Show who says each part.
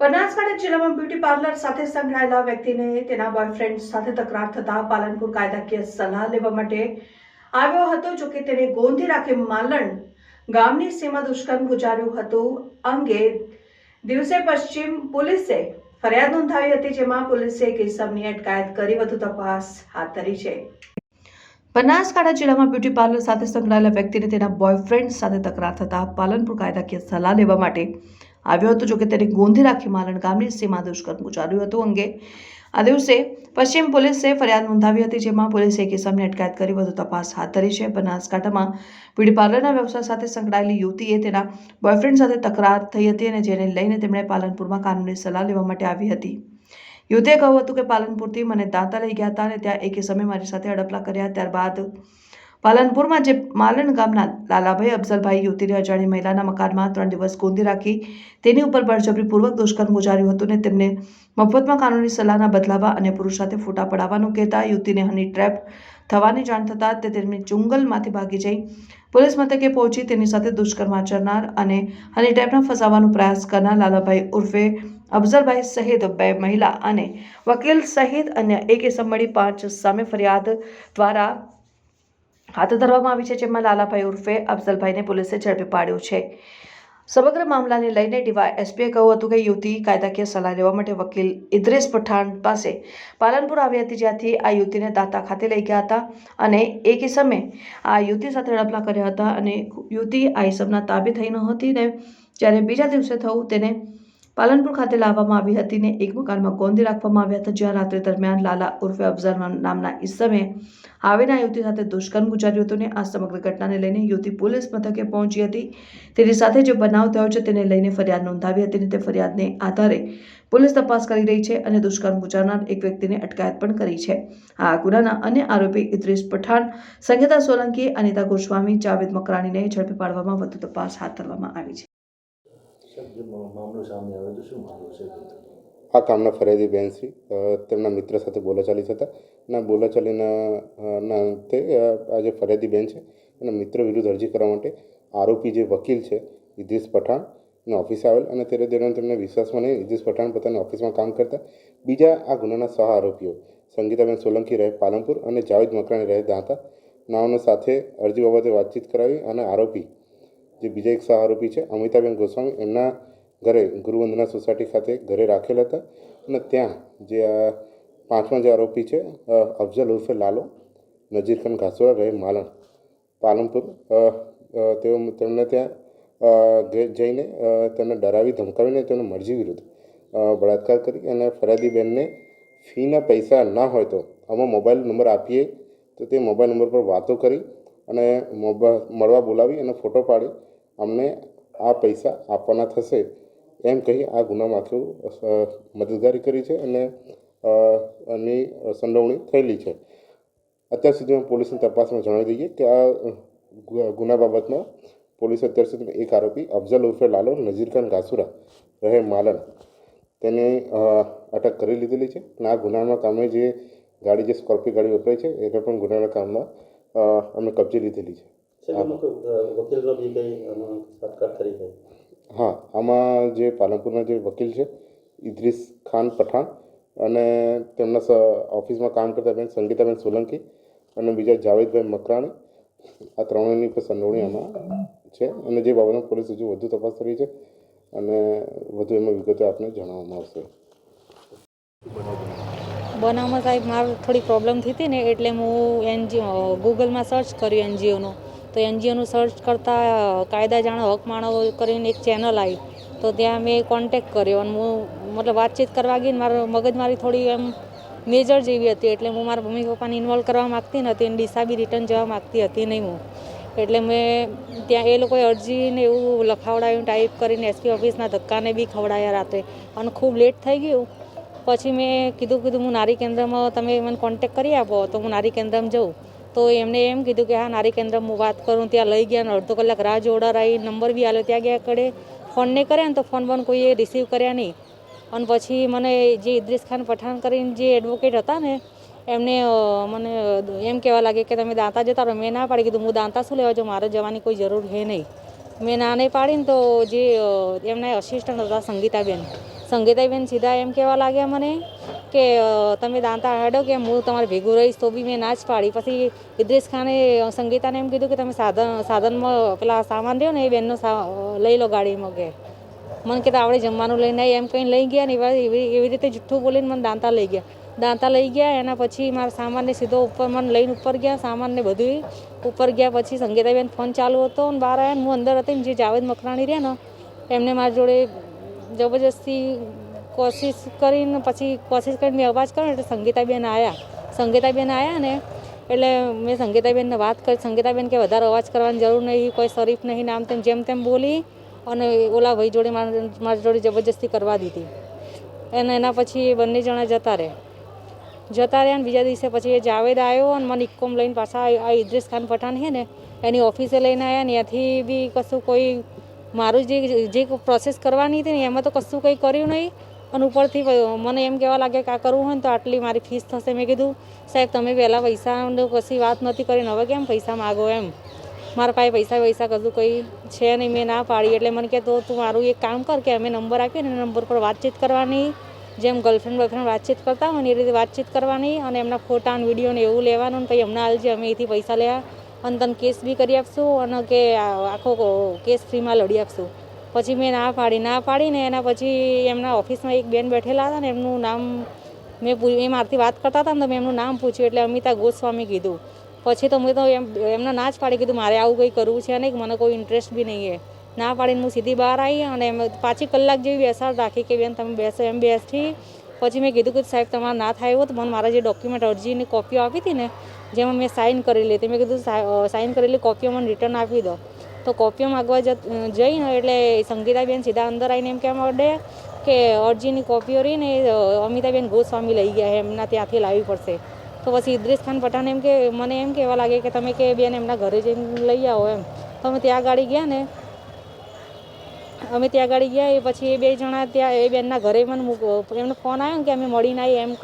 Speaker 1: બનાસકાંઠા જિલ્લામાં beauty parlour સાથે સંકળાયેલા વ્યક્તિને તેના બોયફ્રેન્ડ સાથે તકરાર થતા પાલનપુર કાયદાકીય સલાહ લેવા માટે આવ્યો હતો જોકે તેને ગોંધી રાખી માલણ ગામની સીમા દુષ્કર્મ ગુજાર્યું હતું. અંગે દિવસે પશ્ચિમ પોલીસે ફરિયાદ નોંધાવી હતી, જેમાં પોલીસે કેસરની અટકાયત કરી વધુ તપાસ હાથ ધરી છે. બનાસકાંઠા જિલ્લામાં બ્યુટી પાર્લર સાથે સંકળાયેલા વ્યક્તિને તેના બોયફ્રેન્ડ સાથે તકરાર થતા પાલનપુર કાયદાકીય સલાહ લેવા માટે આવ્યો હતો, જોકે તેને ગોંધી રાખી માલણ ગામની સીમા દુષ્કર્મ ગુજાર્યું હતું અંગે. આ દિવસે પશ્ચિમ પોલીસે ફરિયાદ નોંધાવી હતી, જેમાં પોલીસે કિસમને અટકાયત કરી વધુ તપાસ હાથ ધરી છે. બનાસકાંઠામાં બ્યુટી પાર્લરના વ્યવસાય સાથે સંકળાયેલી યુવતીએ તેના બોયફ્રેન્ડ સાથે તકરાર થઈ હતી અને જેને લઈને તેમણે પાલનપુરમાં કાનૂની સલાહ લેવા માટે આવી હતી. યુવતીએ કહ્યું હતું કે પાલનપુરથી મને દાંતા લઈ ગયા હતા અને ત્યાં એકે સમયે મારી સાથે અડપલા કર્યા. ત્યારબાદ પાલનપુરમાં જે માલણ ગામના લાલાભાઈ અફઝલભાઈ યુવતીને અજાણી મહિલાના મકાનમાં ત્રણ દિવસ ગોંધી રાખી તેની ઉપર બળજબરીપૂર્વક દુષ્કર્મ ગુજાર્યું હતું અને તેમને મફતમાં કાનૂની સલાહના બદલાવા અને પુરુષ સાથે ફોટા પડાવવાનું કહેતા યુવતીને હની ટ્રેપ થવાની જાણ થતાં તે તેમની ચુંગલમાંથી ભાગી જઈ પોલીસ મથકે પહોંચી તેની સાથે દુષ્કર્મ આચરનાર અને હની ટ્રેપના ફસાવવાનો પ્રયાસ કરનાર લાલાભાઈ ઉર્ફે અફઝલભાઈ સહિત બે મહિલા અને વકીલ સહિત અન્ય એક મળી પાંચ સામે ફરિયાદ દ્વારા હાથ ધરવામાં આવી છે, જેમાં લાલાભાઈ ઉર્ફે અફઝલભાઈને પોલીસે ઝડપી પાડ્યો છે. સમગ્ર મામલાને લઈને ડીવાય એસપીએ કહ્યું હતું કે યુવતી કાયદાકીય સલાહ લેવા માટે વકીલ ઇદ્રેસ પઠાણ પાસે પાલનપુર આવી હતી, જ્યાંથી આ યુવતીને દાતા ખાતે લઈ ગયા હતા અને એક સમયે આ યુવતી સાથે ડપલા કર્યા હતા અને યુવતી આ ઇસમના તાબે થઈ નહોતી ને જ્યારે બીજા દિવસે થયું, તેને પાલનપુર ખાતે લાવવામાં આવી હતી ને એક મકાનમાં ગોંધી રાખવામાં આવ્યા હતા. જ્યાં રાત્રે દરમિયાન લાલા ઉર્ફે અફઝલ નામના ઇસમે હાવેના યુવતી સાથે દુષ્કર્મ ગુજાર્યું હતું ને આ સમગ્ર ઘટનાને લઈને યુવતી પોલીસ મથકે પહોંચી હતી. તેની સાથે જે બનાવ થયો છે તેને લઈને ફરિયાદ નોંધાવી હતી અને તે ફરિયાદને આધારે પોલીસ તપાસ કરી રહી છે અને દુષ્કર્મ ગુજારનાર એક વ્યક્તિને અટકાયત પણ કરી છે. આ ગુનાના અન્ય આરોપી ઇદ્રીસ પઠાણ, સંગીતા સોલંકી અનિતા ગોસ્વામી, જાવેદ મકરાણીને ઝડપી પાડવામાં વધુ તપાસ હાથ ધરવામાં આવી છે.
Speaker 2: આ કામના ફરિયાદી બેનશ્રી શ્રી તેમના મિત્ર સાથે બોલાચાલી થતા ના બોલાચાલીના તે આ જે ફરિયાદી બેન છે, એના મિત્ર વિરુદ્ધ અરજી કરવા માટે આરોપી જે વકીલ છે ઇદ્રિસ પઠાણ ને ઓફિસે આવેલ અને ત્યારે દરમિયાન તેમને વિશ્વાસમાં નહીં ઇદ્રિસ પઠાણ પોતાની ઓફિસમાં કામ કરતા બીજા આ ગુનાના સહ આરોપીઓ, સંગીતાબેન સોલંકી રહે પાલનપુર અને જાવેદ મકરાણી રહે દાંતા, નાઓને સાથે અરજી બાબતે વાતચીત કરાવી અને આરોપી જે બીજા એક સહ આરોપી છે, અમિતાબેન ગોસ્વામી એમના ઘરે ગુરુવંદના સોસાયટી ખાતે ઘરે રાખેલા હતા. અને ત્યાં જે આ પાંચમા જે આરોપી છે અફઝલ ઉર્ફે લાલો, નજીર ખાન ઘાસોરા રહે માલણ, પાલનપુર તેઓ તેમને ત્યાં જઈને તેમને ડરાવી, ધમકાવીને તેમને મરજી વિરુદ્ધ બળાત્કાર કરી અને ફરિયાદી બેનને ફીના પૈસા ના હોય તો આમાં મોબાઈલ નંબર આપીએ. તો તે મોબાઈલ નંબર પર વાતો કરી અને મોબાઈલ મળવા બોલાવી અને ફોટો પાડી અમને આ પૈસા આપવાના થશે એમ કહી આ ગુનામાં આખું મદદગારી કરી છે અને એની સંડોવણી થયેલી છે. અત્યાર સુધીમાં પોલીસની તપાસમાં જણાવી દઈએ કે આ ગુના બાબતમાં પોલીસે અત્યાર સુધીમાં એક આરોપી અફઝલ ઉર્ફે લાલો નજીરખાન ખાન ઘાસુરા રહે માલણ. તેને અટક કરી લીધેલી છે. અને આ ગુનાના કામે જે ગાડી, જે સ્કોર્પિયો ગાડી વપરાય છે, એને પણ ગુનાના કામમાં અમે કબજે લીધેલી છે.
Speaker 3: વકીલનો બી કંઈ આમાં કરી છે?
Speaker 2: હા આમાં જે પાલનપુરના જે વકીલ છે ઇદ્રીસ ખાન પઠાણ અને તેમના સ ઓફિસમાં કામ કરતા બેન સંગીતાબેન સોલંકી અને બીજા જાવેદભાઈ મકરાણી આ ત્રણેયની પણ સંડોવણી આમાં છે અને જે બાબતમાં પોલીસ હજુ વધુ તપાસ કરી છે અને વધુ એમાં વિગતો આપને જણાવવામાં આવશે.
Speaker 4: બનાવમાં સાહેબ મારે થોડી પ્રોબ્લેમ થઈ હતી ને એટલે હું એનજીઓ ગૂગલમાં સર્ચ કર્યું એનજીઓનું. તો એનજીઓનું સર્ચ કરતાં કાયદા જાણો હક માણો કરીને એક ચેનલ આવી તો ત્યાં મેં કોન્ટેક કર્યો અને હું મતલબ વાતચીત કરવા ગઈ ને મારો મગજ મારી થોડી એમ મેજર જેવી હતી. એટલે હું મારા મમ્મી પપ્પાને ઇન્વોલ્વ કરવા માગતી નહોતી અને ડીસા બી રિટર્ન જવા માગતી હતી નહીં હું. એટલે મેં ત્યાં એ લોકોએ અરજીને એવું લખાવડાયું ટાઈપ કરીને એસપી ઓફિસના ધક્કાને બી ખવડાયા રાત્રે. અને ખૂબ લેટ થઈ ગયું. પછી મેં કીધું કીધું, હું નારી કેન્દ્રમાં, તમે મને કોન્ટેક કરી આપો. તો હું નારી કેન્દ્રમાં જઉં. તો એમને એમ કીધું કે હા નારી કેન્દ્રમાં હું વાત કરું ત્યાં લઈ ગયા ને અડધો કલાક રાહ જોડાર આવી નંબર બી આવ્યો ત્યાં ગયા કડે. ફોન નહીં કર્યા ને તો ફોન પણ કોઈએ રિસીવ કર્યા નહીં. અને પછી મને જે ઇદ્રીસ ખાન પઠાણ કરીને જે એડવોકેટ હતા ને એમને અ, મને એમ કહેવા લાગે કે તમે દાંતા જતા રહો. મેં ના પાડી કીધું હું દાંતા શું લેવા જાઉં? મારે જવાની કોઈ જરૂર છે નહીં. મેં ના નહીં પાડીને તો જે અ, એમના અસિસ્ટન્ટ હતા સંગીતાબેન. સંગીતાબેન સીધા એમ કહેવા લાગ્યા મને કે તમે દાંતા હડો કે હું તમારે ભેગું રહીશ તો બી મેં ના જ પાડી. પછી ઇદ્રેશ ખાને સંગીતાને એમ કીધું કે તમે સાધન, સાધનમાં પેલા સામાન રહ્યો ને એ બેનનો લઈ લો ગાડીમાં કે. મને કહેતા આપણે જમવાનું લઈને આવી એમ કંઈ લઈ ગયા ને એવા, એવી રીતે જુઠ્ઠું બોલીને મને દાંતા લઈ ગયા. દાંતા લઈ ગયા, એના પછી મારા સામાનને સીધો ઉપર મને લઈને ઉપર ગયા, સામાનને બધું ઉપર ગયા. પછી સંગીતાબેન ફોન ચાલુ હતો અને બહાર આવ્યા હું અંદર હતી જે જાવેદ મકરાણી રહ્યા ને, એમને મારી જોડે જબરજસ્તી કોશિશ કરીને, પછી કોશિશ કરીને મેં અવાજ કર્યો એટલે સંગીતાબેન આવ્યા સંગીતાબેન આવ્યા ને એટલે મેં સંગીતાબેનને વાત કરી. સંગીતાબેન કે વધારે અવાજ કરવાની જરૂર નહીં, કોઈ શરીફ નહીં નામ તેમ જેમ તેમ બોલી અને ઓલા ભાઈ જોડે મારી જોડે જબરજસ્તી કરવા દીધી. અને એના પછી બંને જણા જતા રહે જતા રહ્યા બીજા દિવસે પછી એ જાવેદ આવ્યો અને મને ઇક્કોમ લઈને પાછા આ ઇદ્રિસ ખાન પઠાણ છે ને, એની ઓફિસે લઈને આવ્યા ને, ત્યાંથી બી કશું કોઈ મારું જે જે પ્રોસેસ કરવાની હતી ને, એમાં તો કશું કંઈ કર્યું નહીં. અને ઉપરથી મને એમ કહેવા લાગે કે આ કરવું હોય ને તો આટલી મારી ફીસ થશે. મેં કીધું, સાહેબ, તમે પહેલાં પૈસાનો કશી વાત નથી કરીને હવે કેમ પૈસા માગો એમ? મારા પાસે પૈસા પૈસા કશું કંઈ છે નહીં, મેં ના પાડી. એટલે મને કહે તો તું મારું એક કામ કર કે અમે નંબર આપ્યો ને નંબર પર વાતચીત કરવાની. જેમ ગર્લફ્રેન્ડ બોયફ્રેન્ડ વાતચીત કરતા હોય ને એ રીતે વાતચીત કરવાની અને એમના ફોટા અને વીડિયો ને એવું લેવાનું ને પછી અમને હાલજે અમે એથી પૈસા લેવા અને તને કેસ બી કરી આપશું અને કે આખો કેસ ફ્રીમાં લડી આપશું. પછી મેં ના પાડી, ના પાડીને એના પછી એમના ઓફિસમાં એક બેન બેઠેલા હતા ને એમનું નામ મેં એ મારથી વાત કરતા હતા ને તો મેં એમનું નામ પૂછ્યું એટલે અમિતા ગોસ્વામી કીધું. પછી તો મેં તો એમ, એમને ના જ પાડી કીધું, મારે આવું કંઈ કરવું છે નહીં, મને કોઈ ઇન્ટરેસ્ટ બી નહીં છે ના પાડીને હું સીધી બહાર આવી અને એમ પાછી કલાક જેવી બેસાડ રાખી કે બેન તમે બેસો, એમ બેસથી પછી મેં કીધું કે સાહેબ તમારે ના થાય એવું તો મને મારા જે ડોક્યુમેન્ટ અરજીની કોપીઓ આપી હતી ને, જેમાં મેં સાઇન કરેલી હતી મેં કીધું સાઇન કરેલી કોપીઓ મને રિટર્ન આપી દો. તો કોપીઓ માગવા જત જઈને એટલે સંગીતાબેન સીધા અંદર આવીને એમ કહેવા માંડે કે અરજીની કોપીઓ રહીને એ અમિતાબેન ગોસ્વામી લઈ ગયા છે, એમના ત્યાંથી લાવવી પડશે. તો પછી ઇદ્રિસ ખાન પઠાણ એમ કે મને એમ કહેવા લાગે કે તમે કે બેન એમના ઘરે જઈને લઈ આવો એમ. તો અમે ત્યાં ગાડી ગયા ને અમે ત્યાં ગાડી ગયા એ પછી એ બે જણા ત્યાં એ બેનના ઘરે મને મૂક એમનો ફોન આવ્યો ને કે અમે મળીને આવીએ એમ